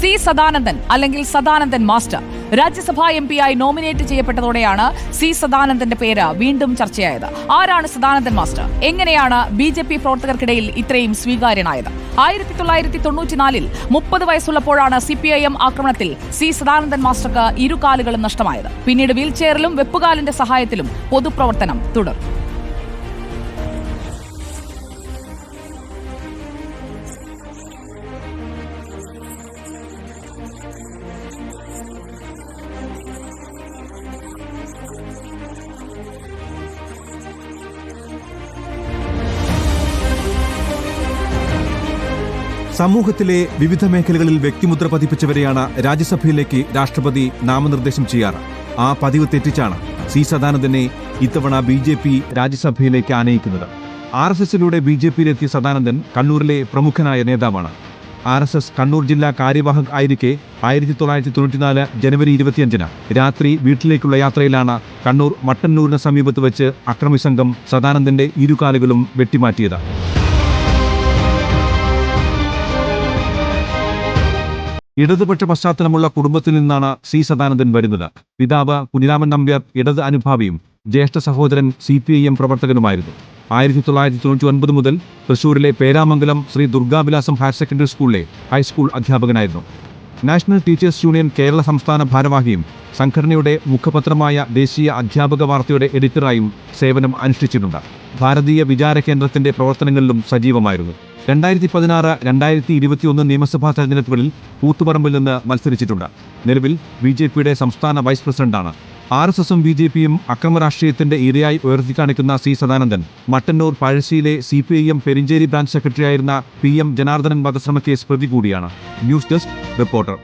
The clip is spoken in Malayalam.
സി സദാനന്ദൻ അല്ലെങ്കിൽ സദാനന്ദൻ മാസ്റ്റർ. രാജ്യസഭാ എം ആയി നോമിനേറ്റ് ചെയ്യപ്പെട്ടതോടെയാണ് സി സദാനന്ദന്റെ പേര് വീണ്ടും ചർച്ചയായത്. ആരാണ് സദാനന്ദൻ മാസ്റ്റർ? എങ്ങനെയാണ് ബി ജെ പി പ്രവർത്തകർക്കിടയിൽ ഇത്രയും സ്വീകാര്യനായത്? ആയിരത്തി തൊള്ളായിരത്തി തൊണ്ണൂറ്റിനാലിൽ മുപ്പത് വയസ്സുള്ളപ്പോഴാണ് സി പി ഐ എം ആക്രമണത്തിൽ സി സദാനന്ദൻ മാസ്റ്റർക്ക് ഇരുകാലുകളും നഷ്ടമായത്. പിന്നീട് വീൽചെയറിലും വെപ്പുകാലിന്റെ സഹായത്തിലും പൊതുപ്രവർത്തനം തുടർന്നു സമൂഹത്തിലെ വിവിധ മേഖലകളിൽ വ്യക്തിമുദ്ര പതിപ്പിച്ചവരെയാണ് രാജ്യസഭയിലേക്ക് രാഷ്ട്രപതി നാമനിർദ്ദേശം ചെയ്യാറ്. ആ പതിവ് തെറ്റിച്ചാണ് സി സദാനന്ദനെ ഇത്തവണ ബി ജെ പി രാജ്യസഭയിലേക്ക് ആനയിക്കുന്നത്. ആർ എസ് എസിലൂടെ ബി ജെ പിയിലെത്തിയ സദാനന്ദൻ കണ്ണൂരിലെ പ്രമുഖനായ നേതാവാണ്. ആർ എസ് എസ് കണ്ണൂർ ജില്ലാ കാര്യവാഹക് ആയിരിക്കെ ആയിരത്തി തൊള്ളായിരത്തി തൊണ്ണൂറ്റിനാല് ജനുവരി ഇരുപത്തിയഞ്ചിന് രാത്രി വീട്ടിലേക്കുള്ള യാത്രയിലാണ് കണ്ണൂർ മട്ടന്നൂരിന് സമീപത്ത് വെച്ച് അക്രമി സംഘം സദാനന്ദന്റെ ഇരുകാലുകളും വെട്ടിമാറ്റിയത്. ഇടതുപക്ഷ പശ്ചാത്തലമുള്ള കുടുംബത്തിൽ നിന്നാണ് സി സദാനന്ദൻ വരുന്നത്. പിതാവ് കുഞ്ഞിരാമൻ നമ്പ്യാർ ഇടത് അനുഭാവിയും ജ്യേഷ്ഠ സഹോദരൻ സി പി ഐ എം പ്രവർത്തകനുമായിരുന്നു. ആയിരത്തി തൊള്ളായിരത്തി തൊണ്ണൂറ്റി ഒൻപത് മുതൽ തൃശൂരിലെ പേരാമംഗലം ശ്രീ ദുർഗാവിലാസം ഹയർ സെക്കൻഡറി സ്കൂളിലെ ഹൈസ്കൂൾ അധ്യാപകനായിരുന്നു. നാഷണൽ ടീച്ചേഴ്സ് യൂണിയൻ കേരള സംസ്ഥാന ഭാരവാഹിയും സംഘടനയുടെ മുഖപത്രമായ ദേശീയ അധ്യാപക വാർത്തയുടെ എഡിറ്ററായും സേവനം അനുഷ്ഠിച്ചിട്ടുണ്ട്. ഭാരതീയ വിചാര കേന്ദ്രത്തിന്റെ പ്രവർത്തനങ്ങളിലും സജീവമായിരുന്നു. രണ്ടായിരത്തി പതിനാറ് രണ്ടായിരത്തി ഇരുപത്തിയൊന്ന് നിയമസഭാ തെരഞ്ഞെടുപ്പുകളിൽ കൂത്തുപറമ്പിൽ നിന്ന് മത്സരിച്ചിട്ടുണ്ട്. നിലവിൽ ബി ജെ പിയുടെ സംസ്ഥാന വൈസ് പ്രസിഡന്റാണ്. ആർ എസ് എസും ബി ജെ പിയും അക്രമ രാഷ്ട്രീയത്തിന്റെ ഇരയായി ഉയർത്തിക്കാണിക്കുന്ന C Sadanandan. Mattannur പഴശ്ശിയിലെ C P I M Perincheri branch സെക്രട്ടറിയായിരുന്ന പി എം ജനാർദ്ദനൻ വധശ്രമ കേസ് പ്രതി കൂടിയാണ് ന്യൂസ് ഡെസ്ക് റിപ്പോർട്ടർ.